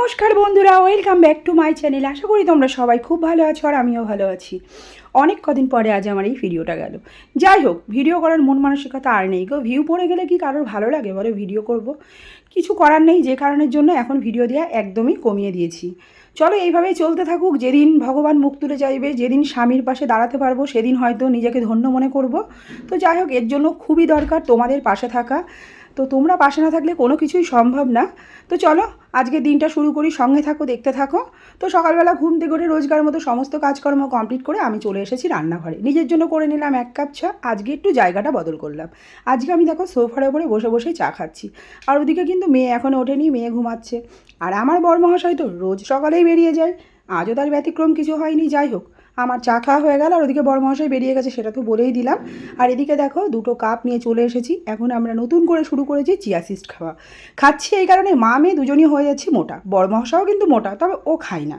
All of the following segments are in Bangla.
নমস্কার বন্ধুরা welcome back to my channel আশা করি তোমরা সবাই খুব ভালো আছো আর আমিও ভালো আছি। অনেক কদিন পরে আজ আমার এই ভিডিওটা গেল। যাই হোক, ভিডিও করার মন মানসিকতা আর নেই গো। ভিউ পড়ে গেলে কি কারোর ভালো লাগে বলে? ভিডিও করব। কিছু করার নেই, যে কারণের জন্য এখন ভিডিও দেওয়া একদমই কমিয়ে দিয়েছি। চলো এইভাবেই চলতে থাকুক। যেদিন ভগবান মুখ তুলে চাইবে, যেদিন স্বামীর পাশে দাঁড়াতে পারব, সেদিন হয়তো নিজেকে ধন্য মনে করব। তো যাই হোক, এর জন্য খুবই দরকার তোমাদের পাশে থাকা। তো তোমরা পাশে না থাকলে কোনো কিছুই সম্ভব না। তো চলো, আজকে দিনটা শুরু করি, সঙ্গে থাকো, দেখতে থাকো। তো সকালবেলা ঘুম থেকে করে রোজগার মতো সমস্ত কাজকর্ম কমপ্লিট করে আমি চলে এসেছি রান্নাঘরে। নিজের জন্য করে নিলাম এক কাপ চা, আজকে একটু জায়গাটা বদল করলাম। আজকে আমি দেখো সোফার ওপরে বসে বসেই চা খাচ্ছি। আর ওদিকে কিন্তু মেয়ে এখনও ওঠেনি, মেয়ে ঘুমাচ্ছে। আর আমার বর মহাশয় তো রোজ সকালেই বেরিয়ে যায়। আজও তার ব্যতিক্রম কিছু হয়নি, যাই হোক। আমার চা খাওয়া হয়ে গেল আর ওদিকে বড় মহাশয় বেরিয়ে গেছে, সেটা তো বলেই দিলাম। আর এদিকে দেখো, দুটো কাপ নিয়ে চলে এসেছি। এখন আমরা নতুন করে শুরু করেছি চিয়া সিস্ট খাওয়া। খাচ্ছি এই কারণে মা মেয়ে দুজনই হয়ে যাচ্ছি মোটা। বড় মহাশয়ও কিন্তু মোটা, তবে ও খায় না।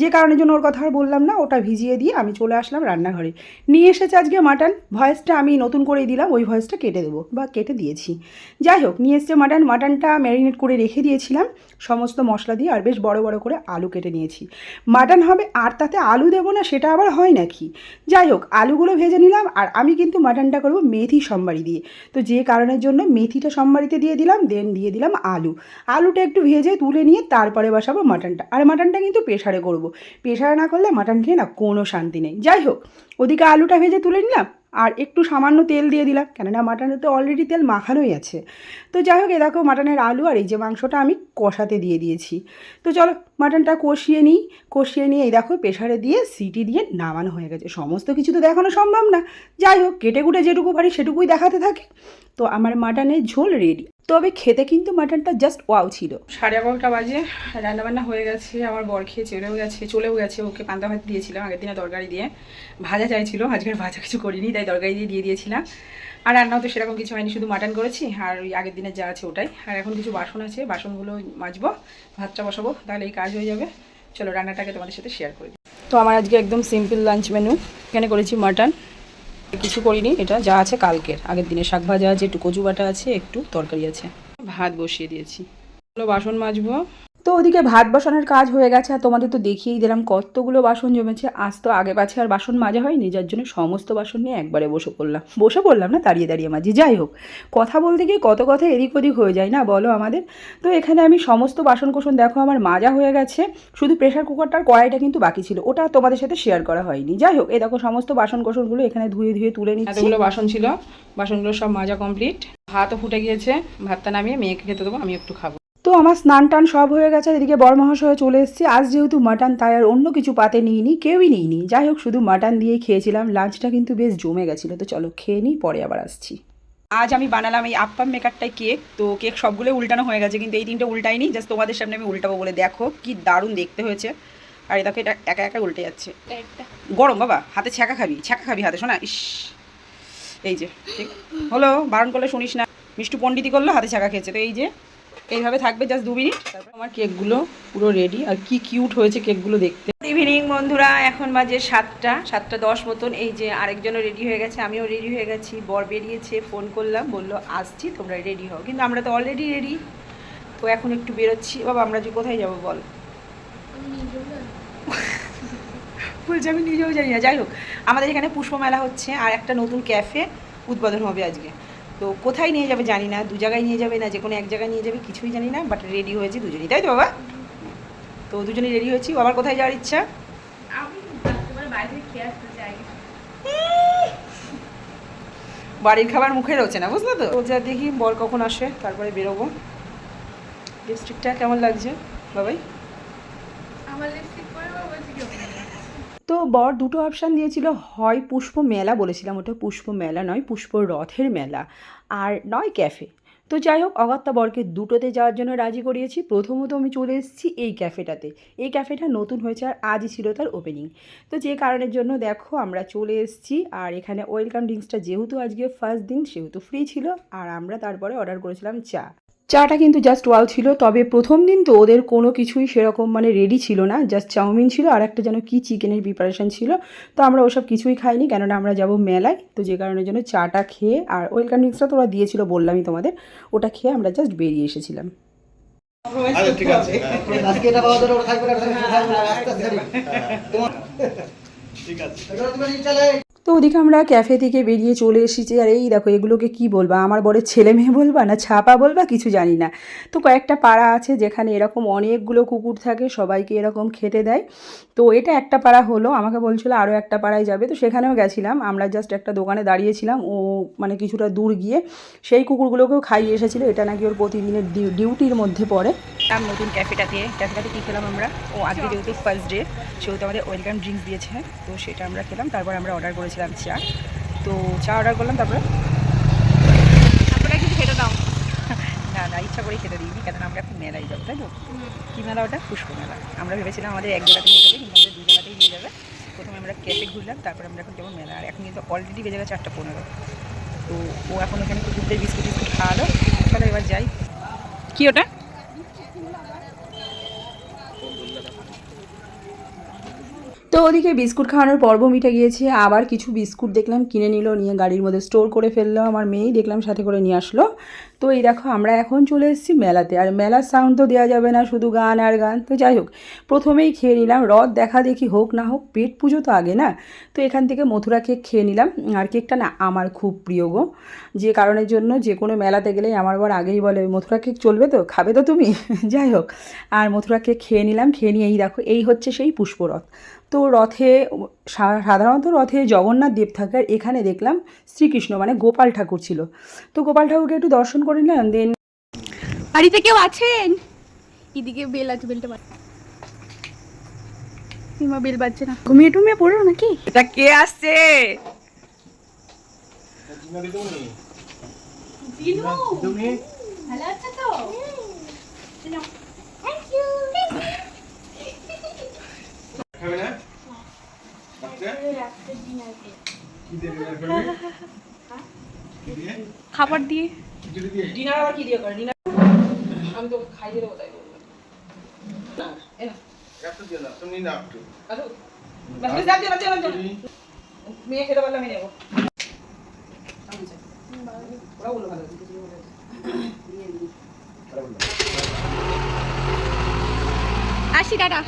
যে কারণের জন্য ওর কথা আর বললাম না, ওটা ভিজিয়ে দিয়ে আমি চলে আসলাম রান্নাঘরে। নিয়ে এসেছে আজকে মাটন, ভয়েসটা আমি নতুন করেই দিলাম, ওই ভয়েসটা কেটে দেবো বা কেটে দিয়েছি। যাই হোক, নিয়ে এসছে মাটন, মাটনটা ম্যারিনেট করে রেখে দিয়েছিলাম, সমস্ত মশলা দিয়ে আর বেশ বড় বড় করে আলু কেটে নিয়েছি। মাটন হবে, আর তাতে আলু দেবো না, সেটা আবার হয় নাকি? যাই হোক, আলুগুলো ভেজে নিলাম, আর আমি কিন্তু মাটনটা করব মেথি সম্বারি দিয়ে। তো যে কারণের জন্য মেথিটা সম্বারিতে দিয়ে দিলাম দেন দিয়ে দিলাম আলু। আলুটা একটু ভেজে তুলে নিয়ে তারপরে বসাবো মাটনটা। আর মাটনটা কিন্তু প্রেশারে করব। প্রেশারে না করলে মাটন খেয়ে না কোনো শান্তি নেই। যাই হোক, ওদিকে আলুটা ভেজে তুলে নিলাম আর একটু সামান্য তেল দিয়ে দিলাম, কেননা মাটনে তো অলরেডি তেল মাখানোই আছে। তো যাই হোক, এ দেখো মাটনের আলু আর এই যে মাংসটা আমি কষাতে দিয়ে দিয়েছি। তো চলো মাটনটা কষিয়ে নিই, কষিয়ে নিয়ে এই দেখো প্রেশারে দিয়ে সিটি দিয়ে নামানো হয়ে গেছে। সমস্ত কিছু তো দেখানো সম্ভব না। যাই হোক, কেটে কুটে যেটুকু পারি সেটুকুই দেখাতে থাকে। তো আমার মাটনের ঝোল রেডি তবে খেতে কিন্তু মাটনটা জাস্ট ওয়াও ছিল। সাড়ে এগারোটা বাজে, রান্নাবান্না হয়ে গেছে, আমার বর খেয়ে চলেও গেছে চলেও গেছে। ওকে পান্তা ভাত দিয়েছিলাম আগের দিনে তরকারি দিয়ে। ভাজা চাইছিল, আজকের ভাজা কিছু করিনি, তাই তরকারি দিয়ে দিয়ে দিয়েছিলাম। আর রান্নাও তো সেরকম কিছু হয়নি, শুধু মাটন করেছি, আর ওই আগের দিনের যা আছে ওটাই। আর এখন কিছু বাসন আছে, বাসনগুলো মাজবো, ভাতটা বসাবো, তাহলে এই কাজ হয়ে যাবে। চলো রান্নাটাকে তোমাদের সাথে শেয়ার করি। তো আমার আজকে একদম সিম্পল লাঞ্চ মেনু এখানে করেছি মাটন কিছু করিনি, এটা যা আছে কালকের। আগের দিনে শাক ভাজা আছে, একটু কচু বাটা আছে, একটু তরকারি আছে। ভাত বসিয়ে দিয়েছি। চলো বাসন মাজবো। তো ওদিকে ভাত বসানোর কাজ হয়ে গেছে, আর তোমাদের তো দেখিয়েই দিলাম কতগুলো বাসন জমেছে। আজ তো আগে পাছে আর বাসন মাজা হয়নি, যার জন্য সমস্ত বাসন নিয়ে একবারে বসে পড়লাম। বসে পড়লাম না, দাঁড়িয়ে দাঁড়িয়ে মাঝি। যাই হোক, কথা বলতে গিয়ে কত কথা এদিক ওদিক হয়ে যায় না, বলো আমাদের? তো এখানে আমি সমস্ত বাসন কোসন দেখো, আমার মাজা হয়ে গেছে। শুধু প্রেশার কুকারটার কড়াইটা কিন্তু বাকি ছিল, ওটা তোমাদের সাথে শেয়ার করা হয়নি। যাই হোক, এই দেখো সমস্ত বাসন কোসনগুলো এখানে ধুয়ে ধুয়ে তুলে নিচ্ছি। এতগুলো বাসন ছিল, বাসনগুলো সব মাজা কমপ্লিট ভাতও ফুটে গিয়েছে, ভাতটা নামিয়ে মেয়েকে খেতে দেবো, আমি একটু খাব। তো আমার স্নান টান সব হয়ে গেছে এদিকে বড় মহাশয় চলে এসেছি। আজ যেহেতু মাটন তাই আর অন্য কিছু পাতে নিইনি কেউই নিইনি। যাই হোক শুধু মাটন দিয়েই খেয়েছিলাম। লাঞ্চটা কিন্তু বেশ জমে গেছিল। তো চলো খেয়ে নিই পরে আবার আসছি। আজ আমি বানালাম এই আপ্পাম মেকারটাই কেক তো কেক সবগুলো উল্টানো হয়ে গেছে কিন্তু এই তিনটে উল্টাইনি জাস্ট তোমাদের সামনে আমি উল্টাবো বলে। দেখো কি দারুণ দেখতে হয়েছে। আর দেখো এটা একা একা উল্টে যাচ্ছে। গরম বাবা। হাতে ছ্যাঁকা খাবি ছ্যাঁকা খাবি হাতে শোনা? ইস। এই যে ঠিক? হলো বারণ করলে শুনিস না। মিষ্টু পণ্ডিতি করল হাতে ছ্যাঁকা খেয়েছে। তো এই যে এইভাবে থাকবে জাস্ট দু মিনিট। তারপর আমার কেকগুলো পুরো রেডি আর কি কিউট হয়েছে কেকগুলো দেখতে। ইভিনিং বন্ধুরা, এখন বাজে সাতটা সাতটা দশ মতন। এই যে আরেকজনও রেডি হয়ে গেছে, আমিও রেডি হয়ে গেছি। বর বেরিয়েছে ফোন করলাম, বলল, আসছি, তোমরা রেডি হও। কিন্তু আমরা তো অলরেডি রেডি তো এখন একটু বেরোচ্ছি। বাবা, আমরা যে কোথায় যাব বল? বলছি, আমি নিজেও জানি না। যাই হোক, আমাদের এখানে পুষ্প মেলা হচ্ছে আর একটা নতুন ক্যাফে উদ্বোধন হবে আজকে। তো কোথায় নিয়ে যাবে জানি না দু জায়গায় নিয়ে যাবে না যে কোনো এক জায়গায় নিয়ে যাবে কিছুই জানি না বাট রেডি হয়েছি দুজনেই তাই তো বাবা? তো দুজনেই রেডি হয়েছি বাবার কোথায় যাওয়ার ইচ্ছা? বাড়ির খাবার মুখে রয়েছে না বুঝলে তো? ও যা দেখি বর কখন আসে তারপরে বেরোবো। লিপস্টিকটা কেমন লাগছে বাবাই? তো বর দুটো অপশান দিয়েছিল, হয় পুষ্প মেলা বলেছিলাম, ওটা পুষ্প মেলা নয়, পুষ্প রথের মেলা, আর নয় ক্যাফে তো যাই হোক অগত্যা বরকে দুটোতে যাওয়ার জন্য রাজি করিয়েছি। প্রথমত আমি চলে এসেছি এই ক্যাফেটাতে এই ক্যাফেটা নতুন হয়েছে আর আজই ছিল তার ওপেনিং তো যে কারণের জন্য দেখো, আমরা চলে এসেছি, আর এখানে ওয়েলকাম ড্রিঙ্কসটা যেহেতু আজকে ফার্স্ট দিন, সেহেতু ফ্রি ছিল, আর আমরা তারপরে অর্ডার করেছিলাম চা। চাটা কিন্তু জাস্ট ওয়াও ছিল তবে প্রথম দিন তো ওদের কোনো কিছুই সেরকম মানে রেডি ছিল না জাস্ট চাউমিন ছিল আর একটা যেন কি চিকেনের প্রিপারেশন ছিল তো আমরা ওসব কিছুই খাইনি কেননা আমরা যাব মেলায় তো যে কারণের জন্য চাটা খেয়ে আর ওয়েলকাম ড্রিঙ্কসটা তো ওরা দিয়েছিল বললামই তোমাদের ওটা খেয়ে আমরা জাস্ট বেরিয়ে এসেছিলাম। আচ্ছা ঠিক আছে। আজকে এটা পাওয়া যাবে থাকবে না, ওটা থাকবে না, থাকবে না, আস্তে আস্তে। ঠিক আছে। এগুলো তুমি চলে তো ওদিকে আমরা ক্যাফে থেকে বেরিয়ে চলে এসেছি। আর এই দেখো, এগুলোকে কি বলবা? আমার বড় ছেলে মেয়ে বলবা না ছাপা বলবা? কিছু জানি না। তো কয়েকটা পাড়া আছে যেখানে এরকম অনেকগুলো কুকুর থাকে, সবাইকে এরকম খেতে দেয়। তো এটা একটা পাড়া হলো। আমাকে বলছিল আরও একটা পাড়ায় যাবে। তো সেখানেও গেছিলাম। আমরা জাস্ট একটা দোকানে দাঁড়িয়েছিলাম। ও মানে কিছুটা দূর গিয়ে সেই কুকুরগুলোকেও খাইয়ে এসেছিল। এটা নাকি ওর প্রতিদিনের ডিউ- ডিউটির মধ্যে পড়ে। আম নতুন ক্যাফেটাতে ক্যাফেটাতে কী খেলাম আমরা? ও আজকে যেহেতু ফার্স্ট ডে সেহেতু আমাদের ওয়েলকাম ড্রিঙ্কস দিয়েছে। তো সেটা আমরা খেলাম। তারপর আমরা অর্ডার করেছিলাম চা তো চা অর্ডার করলাম তারপরে? আপনারা কিছু খেতে দাও। না না ইচ্ছা করেই খেতে দিইনি কেন আমরা এখন মেলায় যাব তাই তো? কী মেলা ওটা? পুষ্প মেলা। আমরা ভেবেছিলাম আমাদের এক জায়গাতে নিয়ে যাবে কিন্তু আমাদের দু জায়গাতেই নিয়ে যাবে। প্রথমে আমরা ক্যাফে ঘুরলাম তারপর আমরা এখন যাব মেলা। আর এখন কিন্তু অলরেডি বেজে গেছে চারটা পনেরো। তো ও এখন এখানে কুকুরদের বিস্কুট টিস্কুট খাওয়ালো। চলো এবার যাই। কি ওটা? তো ওদিকে বিস্কুট খাওয়ানোর পর্ব মিটে গিয়েছে। আবার কিছু বিস্কুট দেখলাম কিনে নিল, নিয়ে গাড়ির মধ্যে স্টোর করে ফেলল। আমার মেয়েই দেখলাম সাথে করে নিয়ে আসলো। তো এই দেখো, আমরা এখন চলে এসেছি মেলাতে। আর মেলার সাউন্ড তো দেওয়া যাবে না, শুধু গান আর গান। তো যাই হোক, প্রথমেই খেয়ে নিলাম। রথ দেখা দেখি হোক না হোক, পেট পুজো তো আগে না? তো এখান থেকে মথুরা কেক খেয়ে নিলাম। আর কেকটা না আমার খুব প্রিয় গো। যে কারণের জন্য যে কোনো মেলাতে গেলেই আমার বর আগেই বলে, মথুরা কেক চলবে তো? খাবে তো তুমি? যাই হোক, আর মথুরা কেক খেয়ে নিলাম। খেয়ে নিয়ে এই দেখো, এই হচ্ছে সেই পুষ্পরথ। তো রথে সা- সাধারণত রথে জগন্নাথ দেব থাকে আর এখানে দেখলাম শ্রীকৃষ্ণ মানে গোপাল ঠাকুর ছিল। তো গোপাল ঠাকুরকে একটু দর্শন করে নিলাম দেন বাড়িতে কেউ আছেন? এদিকে বেল আছে বেলটা মা বেল বাজছে না। ঘুমিয়ে টুমিয়ে পড়ল নাকি? এটা কে আসছে? তুমি ভালো আছে তো? খাবে না? রাত্রে কি দেবে বের করবে? কি দিয়ে? খাবার দিয়ে। ডিনার আবার কি দিয়ে করে? ডিনার আমি তো খাইয়ে দেবো তাই না এ না। না তুমি না একটু। বাস মেয়ে খেতে আমি ওরা বলল ভালো তুমি বলে। আসি টাটা।